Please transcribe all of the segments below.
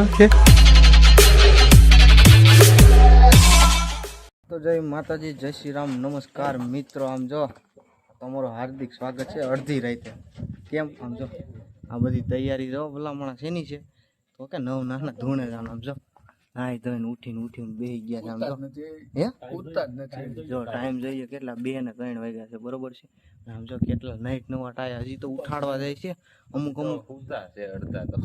Okay. તો જય માતાજી જય શ્રી રામ. નમસ્કાર મિત્રો આમ જો તમારું હાર્દિક સ્વાગત છે અડધી રાતે. કેમ? આમ જો આ બધી તૈયારી જો ભલામણા શેની છે. તો કે નવ નાના ધૂણે જાણ આમ જો. નાઈ ધોઈને ઉઠીને ઉઠીને બે ગયા છે આમ જો. હે? ઉઠતા જ નથી. જો ટાઈમ જોઈએ કેટલા બે ને ત્રણ વાગ્યા છે બરોબર છે? આમ જો કેટલા નાઈટ નવા ટાયા હજી તો ઉઠાડવા જાય છે. અમુક અમુક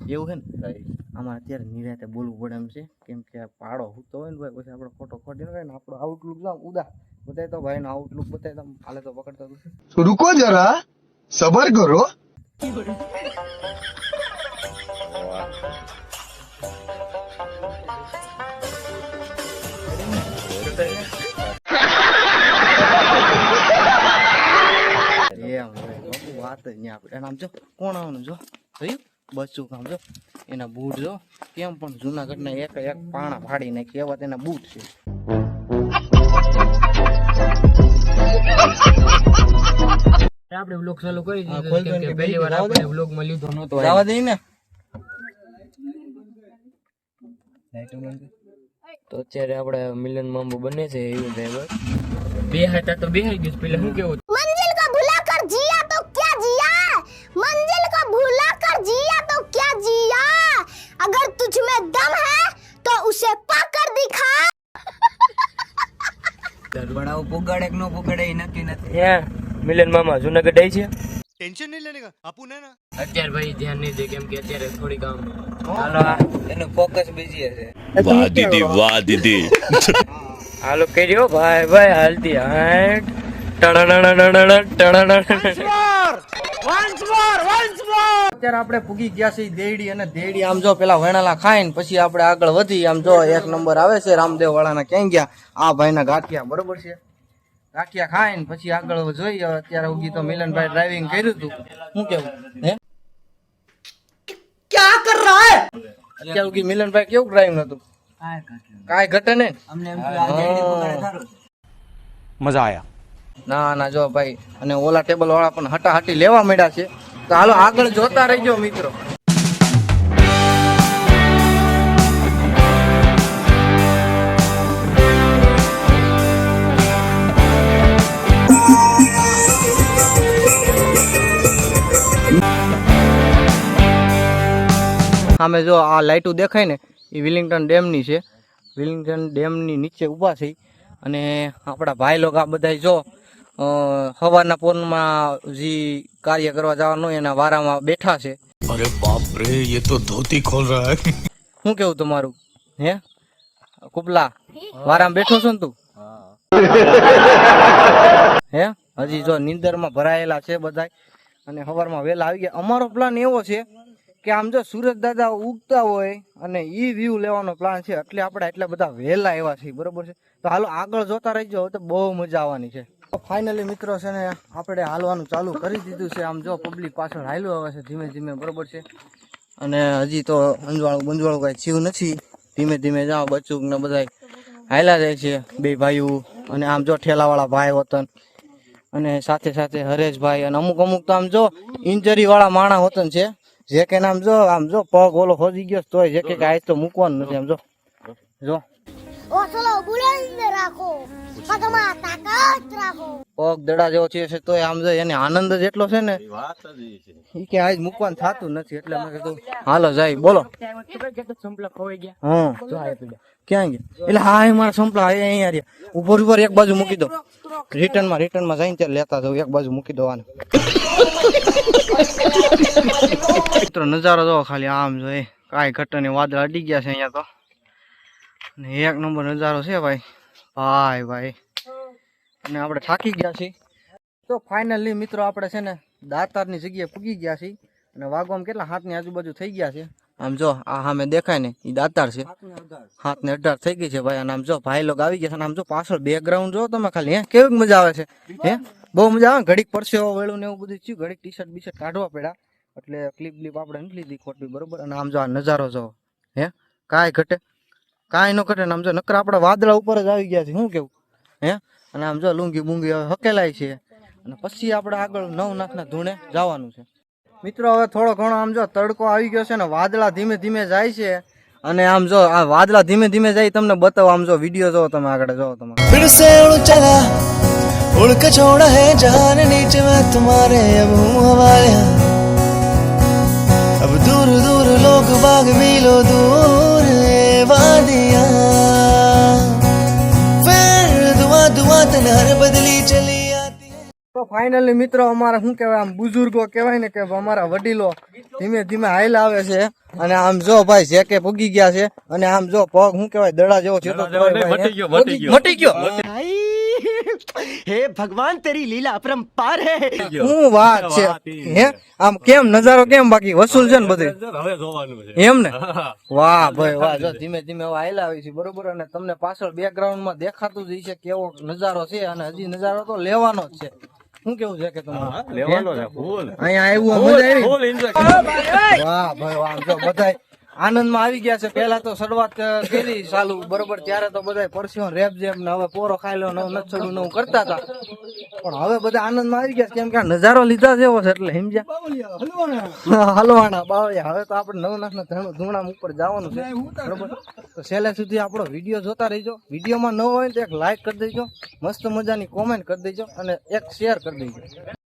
એવું છે ને? આમાં અત્યારે નિરાતે બોલવું પડે એમ છે. કેમ કે પાડો ઉતો હોય ને ભાઈ પછી આપણો ખોટો ખોટી ને આપણો આઉટલુક જો ઉદા બતાય તો ભાઈ નો આઉટલુક બતાય તમે હાલે તો પકડતો તો રૂકો જરા સબર કરો. એમ વાત અહીંયા આપણે આમ જો કોણ આવવાનું જો? થયું બચ્ચું કામ જો એના બૂટ જો કેમ પણ જુનાગઢના એક એક પાણા ફાડી નાખી એવા તેના બૂટ છે. આપણે બ્લોગ ચાલુ કરી દીધો કેમ કે પહેલી વાર આપણે બ્લોગમાં લીધો નતો આવા દે ને. તો અત્યારે આપણે મિલન મામો બને છે એવું ડ્રાઈવર બે હતા તો બે ગયું પેલા શું કેવું ત્યાં મિલન મામા જુનાગઢ આવી છે. ટેન્શન નહીં લેને આપું ને અત્યારે ભાઈ ધ્યાન નહીં દે કેમ કે અત્યારે થોડી કામ હાલો એનો ફોકસ બીજી હશે. વાહ દીદી વાહ દીદી. હાલો કર્યો ભાઈ ભાઈ હાલતી હાટ અત્યારે આપણે પૂગી ગયા છીએ દેડી અને દેડી આમ જો પેલા વણાલા ખાઈને પછી આપણે આગળ વધી. આમ જો એક નંબર આવે છે રામદેવ વાળાના ક્યાં ગયા? આ ભાઈના ગાંઠિયા બરોબર છે. રાખ્યા ખાય ને પછી આગળ જોઈએ. અત્યારે ઉગી તો મિલનભાઈ ડ્રાઈવિંગ કર્યું હતું. શું કેવું? હે? ક્યાં કર રહા હે? અત્યારે ઉગી મિલનભાઈ કેવું ડ્રાઇવિંગ હતું કાંઈ ઘટે ને અમને મજા આયા. ના ના જો ભાઈ. અને ઓલા ટેબલ વાળા પણ હટા હટી લેવા મળ્યા છે. તો હાલો આગળ જોતા રહેજો મિત્રો. સામે જો આ લાઇટું દેખાય ને એ વિલિંગ્ટન ડેમની છે. વિલિંગ્ટન ડેમની નીચે ઊભા છે અને આપણા ભાઈ લોકો આ બધા જો સવારના પોનમાં જે કાર્ય કરવા જવાનું એના વારામાં બેઠા છે. અરે બાપ રે એ તો ધોતી ખોલ રહા હે. શું કેવું તમારું? હે? કુપલા વારામાં બેઠો છો ને તું? હે? હજી જો નિંદરમાં ભરાયેલા છે બધા અને સવારમાં વહેલા આવી ગયા. અમારો પ્લાન એવો છે કે આમ જો સુરત દાદા ઉગતા હોય અને એ વ્યૂ લેવાનો પ્લાન છે, એટલે આપણે એટલા બધા વહેલા એવા છીએ, બરોબર છે? તો હાલો, આગળ જોતા રહીજો તો બહુ મજા આવવાની છે. ફાઇનલી મિત્રો છે ને, આપણે હાલવાનું ચાલુ કરી દીધું છે. આમ જો પબ્લિક પાછળ હાલ્યું આવે છે ધીમે ધીમે, બરોબર છે? અને હજી તો અંજવાળું બંજવાળું કાંઈ થયું નથી. ધીમે ધીમે જાઓ બચ્ચુક ને બધા હાલ્યા જાય છે, બે ભાઈઓ અને આમ જો ઠેલાવાળા ભાઈ વતન અને સાથે સાથે હરેશભાઈ અને અમુક અમુક તો આમ જો ઇન્જરી વાળા માણા વતન છે. જે કે આમ જો આમ જો પગ ઓલો ખોજી ગયો તોય જે કે આજ તો મૂકવાનું નથી આમ જો. જો. ओ પગ દડા જેવો છે તો આમ જો એને આનંદ જ એટલો છે ને એ કે આજ મૂકવાનું થતું નથી એટલે મેં કીધું હાલો જાય બોલો. હા ક્યાં એટલે હા મારા સંપલા અહીંયા ઉપર ઉપર એક બાજુ મૂકી દો. રિટર્નમાં રિટર્નમાં જઈને ત્યારે લેતા જાવ એક બાજુ મૂકી દો આને. મિત્રો નજારો જો ખાલી આમ જો કાંઈ ઘટને વાદળા અડી ગયા છે અહીંયા તો. એક નંબર નજારો છે ભાઈ. ભાઈ ભાઈ. અને આપણે થાકી ગયા છીએ. તો ફાઇનલી મિત્રો આપણે છે ને દાતારની જગ્યાએ પૂગી ગયા છીએ. અને વાગવામાં કેટલા? હાથની આજુબાજુ થઈ ગયા છે. આમ જો, આ સામે દેખાય ને એ દાતાર છે. હાથ ને અઢાર થઈ ગઈ છે ભાઈ. અને આમ જો, ભાઈ લોકો આવી ગયા છે. અને આમ જો, પાછળ બેકગ્રાઉન્ડ જો તમે ખાલી, હે? કેવી મજા આવે છે? હે? બહુ મજા આવે ઘડીક પરસેવો વેળું ને એવું બધું થયું. ઘડીક ટી શર્ટ બીશર્ટ કાઢવા પડ્યા. એટલે ક્લિપ બ્લિપ આપણે નીકળી લીધી ખોટી, બરોબર? અને આમ જો, આ નજારો જો હે? કાંઈ ઘટે, કાંઈ ન ઘટે. ને આમ જો, નકર આપણે વાદળા ઉપર જ આવી ગયા છે. શું કેવું? હે? અને આમ જો લુંગી બુંગી હવે હકેલાય છે અને પછી આપણે આગળ નવ નાખના ધૂણે જવાનું છે મિત્રો હવે થોડો ઘણો આમ જો તડકો આવી ગયો છે ને વાદળા ધીમે ધીમે જાય છે અને આમ જો આ વાદળા ધીમે ધીમે જાય તમને બતાવો આમ જો વિડીયો જો તમે આગળ જો તમે फिर से उड़ चला उड़ के छोड़ा है जान नीचे मैं तुम्हारे अब हूँ हवाले अब दूर दूर लोग बाग मिलो दूर ये वादियाँ તો ફાઇનલી મિત્રો અમારા શું કેવાય આમ બુઝુર્ગો કેવાય ને કે અમારા વડીલો ધીમે ધીમે હાઈલ આવે છે અને આમ જો ભાઈ જેકે કે ગયા છે અને આમ જો પગ શું કેવાય દડા જેવો છે મટી ગયો હે ભગવાન તેરી લીલા અપરંપાર હે. હું વાત છે. હે? આમ કેમ નજારો કેમ બાકી? વસૂલ છે ને બધું? હવે જોવાનું છે. એમ ને? વાહ ભાઈ વાહ. જો ધીમે ધીમે હવે આયલા આવી છે બરોબર? અને તમને પાછળ બેકગ્રાઉન્ડમાં દેખાતું જ છે કેવો નજારો છે અને હજી નજારો તો લેવાનો જ છે. શું કેવું છે કે તમારે? લેવાનો છે ફૂલ. અહીંયા આવ્યું મજા આવી? વાહ ભાઈ વાહ જો બધાય આનંદમાં આવી ગયા છે. પેલા તો શરૂઆત કરી ચાલુ. બરોબર ત્યારે તો બધા પરસ્યો રેપ જેમ ને હવે પોરો ખાઈ લો નવ નચડું નવું કરતા હતા. પણ હવે બધા આનંદમાં આવી ગયા છે. કેમ કે નજારો લીધા જેવો છે એટલે સમજ્યા. હલવાણા બાવળિયા. હવે તો આપણે નવનાથ ના ધણું ધૂણામ ઉપર જવાનું છે. બરોબર? તો છેલ્લે સુધી આપણો વીડિયો જોતા રહીજો. વિડીયોમાં ન હોય તો એક લાઈક કરી દેજો. મસ્ત મજાની કોમેન્ટ કરી દેજો અને એક શેર કરી દેજો.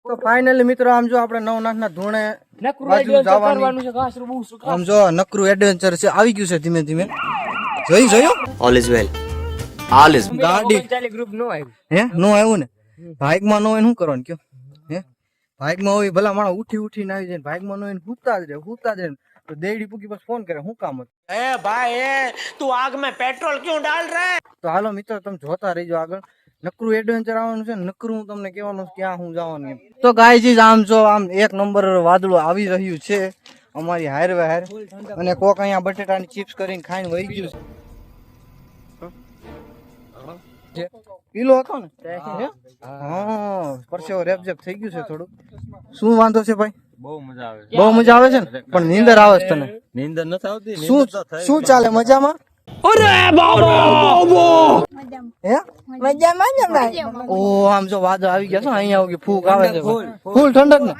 તો ફાઇનલી મિત્રો આમ જો આપણે નવનાથ ના ધૂણે આમ જો નો આવ્યું. ને શું કરવાનું કયો? હે? માં હોય ભલા માણસ ઉઠી ઉઠીને આવી જાય બાઇકમાં નો હોય હુતા જ રહે હુતા જ રહે. તો દેડી પૂકી બસ ફોન કરે હું કામ હતું? એ ભાઈ તું પેટ્રોલ ક્યું ડાલ રહે તો હાલો મિત્રો તમે જોતા રહીજો આગળ. નકરું એડવેન્ચર આવવાનું છે નકરું હું તમને કહેવાનું છે ક્યાં હું જવાનું એમ. તો ગાયજી આમ જો આમ એક નંબર વાદળું આવી રહ્યું છે અમારી હારવે હાર. અને કોક અહીંયા બટેટાની ચિપ્સ કરીને ખાઈને વહી ગયું છે. પીલો હતો ને? હા? પરસેવો રેપઝેપ થઈ ગયું છે થોડું શું વાંધો છે ભાઈ? બહુ મજા આવે બહુ મજા આવે છે ને? પણ નીંદર આવે છે તને? નીંદર નથી આવતી શું શું ચાલે? મજામાં? હે? મજામાં. ને ભાઈ ઓ આમ જો વાદળ આવી ગયા છો અહીંયા આવી ફૂક આવે છે. ફૂલ. ઠંડક ને?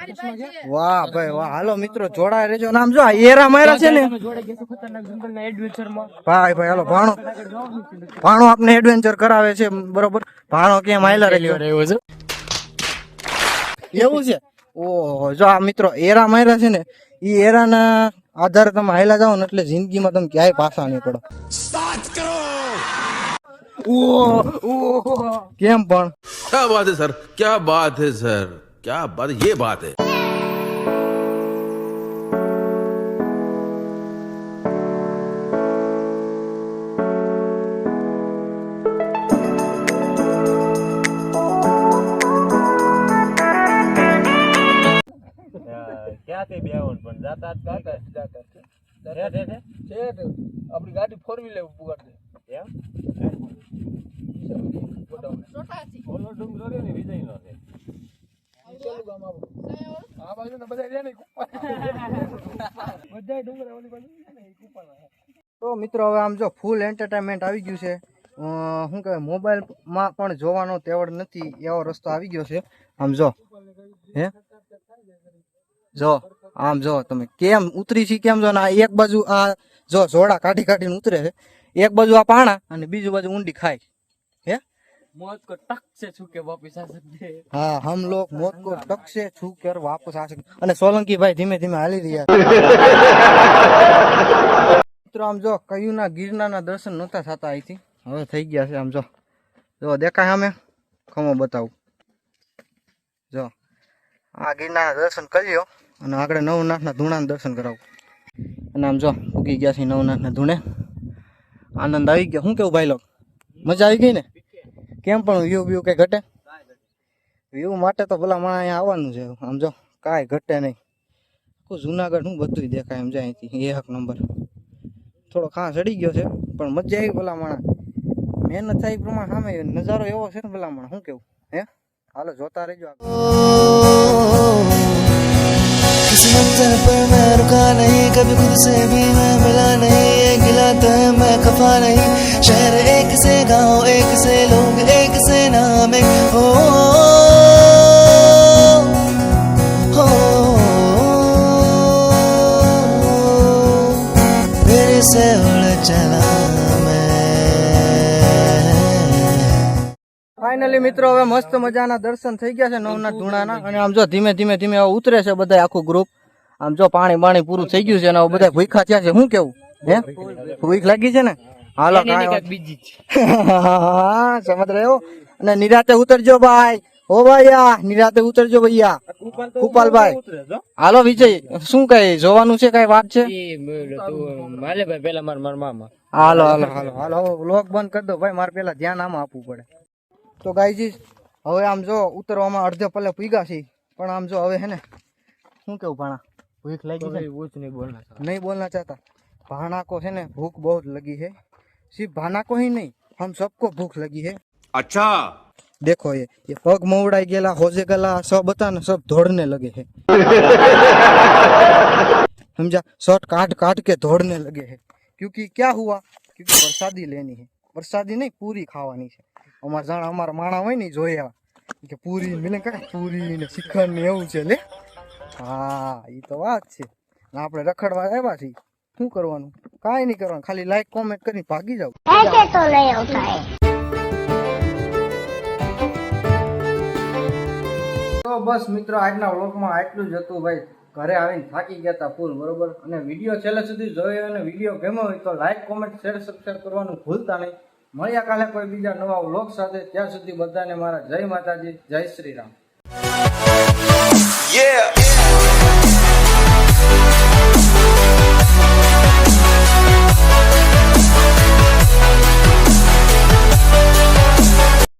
વાહ ભાઈ વાહ. હાલો મિત્રો જોડાય રહેજો. ને આમ જો એરા મારા છે ને. ભાઈ ભાઈ હાલો ભાણો. ભાણો આપને એડવેન્ચર કરાવે છે બરોબર? ભાણો કેમ આયલા રહ્યો એવું છે? ઓહો જો આ મિત્રો એરા માર્યા છે ને એ એરાના આધારે તમે હાયલા જાઓ ને એટલે જિંદગીમાં તમે ક્યાંય પાછા નહીં પડો. क्या बात क्या बात है सर? क्या बात है सर? क्या बात ये बात है। जाता जाता दे दे अपनी गाड़ी फोर व्हीलर बुगाड़ તો મિત્રો, હવે આમ જો ફૂલ એન્ટરટેનમેન્ટ આવી ગયું છે. શું કહેવાય મોબાઈલમાં પણ જોવાનો તેવડ નથી એવો રસ્તો આવી ગયો છે. આમ જો, હે? જો, આમ જો, તમે કેમ ઉતરી છે, કેમ જો? ને આ એક બાજુ આ જો, જોડા કાઢી કાઢીને ઉતરે છે. એક બાજુ આ પાણા અને બીજું બાજુ ઊંડી ખાય मौत को टक से छू के वापस आ सकते हैं હા હમ લોગ મોત કો ટક સે છૂ કર વાપસ આ શકે અને સોલંકી ભાઈ ધીમે ધીમે હાલી રહ્યા છે. મિત્રો આમ જો કયું ના ગિરનાર ના દર્શન નહોતા થતા અહીંથી હવે થઈ ગયા છે આમ જો જો દેખાય અમે ખમો બતાવું જો આ ગિરનારના દર્શન કર્યો અને આગળ નવનાથના ધૂણાના દર્શન કરાવું અને આમ જો ઉગી ગયા છે નવનાથના ધૂણે આનંદ આવી ગયો શું કેવું ભાઈ લોક મજા આવી ગઈ ને કેમ પણ વ્યૂ વ્યૂ કઈ ઘટે? વ્યૂ માટે તો ભલા માણા અહીંયા આવવાનું છે. આમ જો, કાંઈ ઘટે નહીં. આખું જુનાગઢ હું બધું દેખાય એમ જાય અહીંથી એક નંબર. થોડો ખાં ચડી ગયો છે, પણ મજા આવી ભલા માણા મહેનત થાય પ્રમાણે સામે નજારો એવો છે ને ભલા માણા શું કેવું? હે? હાલો, જોતા રહેજો. किसी मंजिल पर मैं रुका नहीं, कभी खुद से भी मैं मिला नहीं ये गिला तो है, मैं खफा नहीं। शहर एक से गाँव, एक से लोग, एक से नाम। हो हो से उड़ चला। ફાઇનલી મિત્રો હવે મસ્ત મજાના દર્શન થઈ ગયા છે નવનાથ ધૂણાના. અને આમ જો ધીમે ધીમે ધીમે ઉતરે છે બધા આખું ગ્રુપ આમ જો પાણી બાણી પૂરું થઈ ગયું છે અને બધા ભૂખા થયા છે. શું કેવું? હે? ભૂખ લાગી છે ને? હાલો બીજી સમજ રહ્યો? અને નિરાતે ઉતરજો ભાઈ. ઓ ભાઈયા નિરાતે ઉતરજો ભૈયા. કુપાલભાઈ. હાલો વિજય શું કઈ જોવાનું છે? કઈ વાત છે? હાલો હાલો હાલો હાલો. લોક બંધ કરી દો ભાઈ. મારે પેલા ધ્યાન આમાં આપવું પડે. तो गाई जी આમ आम जो उतर પલ્લે પૂગા છે પણ આમ જો હવે હે शू कहू भाणा भूख लगी नहीं बोलना चाहता भाणा को है ને ભૂખ બહુ લગી है सिर्फ़ भाणा को ही नहीं हम सबको भूख लगी है अच्छा देखो ये ये पग मऊड़ाई गेला होजे गला सब बता ना सब दौड़ने लगे है समझा शर्ट काट काट के दौड़ने लगे है क्योंकि क्या हुआ क्योंकि प्रसादी लेनी है प्रसादी नहीं पूरी खावानी है અમારા જાણ અમારા માણા હોય ને જોયા કે પૂરી મને કાંઈ પૂરી ને શિખર ને એવું છે લે. હા એ તો વાત છે. આપણે રખડવા આવ્યા છીએ. શું કરવાનું? કાંઈ નહીં કરવાનું. ખાલી લાઈક કોમેન્ટ કરી ભાગી જાવ તો તો બસ મિત્રો આજના વ્લોગમાં આટલું જ હતું ભાઈ. ઘરે આવીને થાકી ગયા હતા ફૂલ બરોબર? અને વીડિયો છેલ્લે સુધી જોયો અને વીડિયો ગમ્યો હોય તો લાઈક કોમેન્ટ શેર સબસ્ક્રાઈબ કરવાનું ભૂલતા નહીં. મળ્યા કાલે કોઈ બીજા નવા લોક સાથે ત્યાં સુધી બધાને મારા જય માતાજી, જય શ્રી રામ Yeah.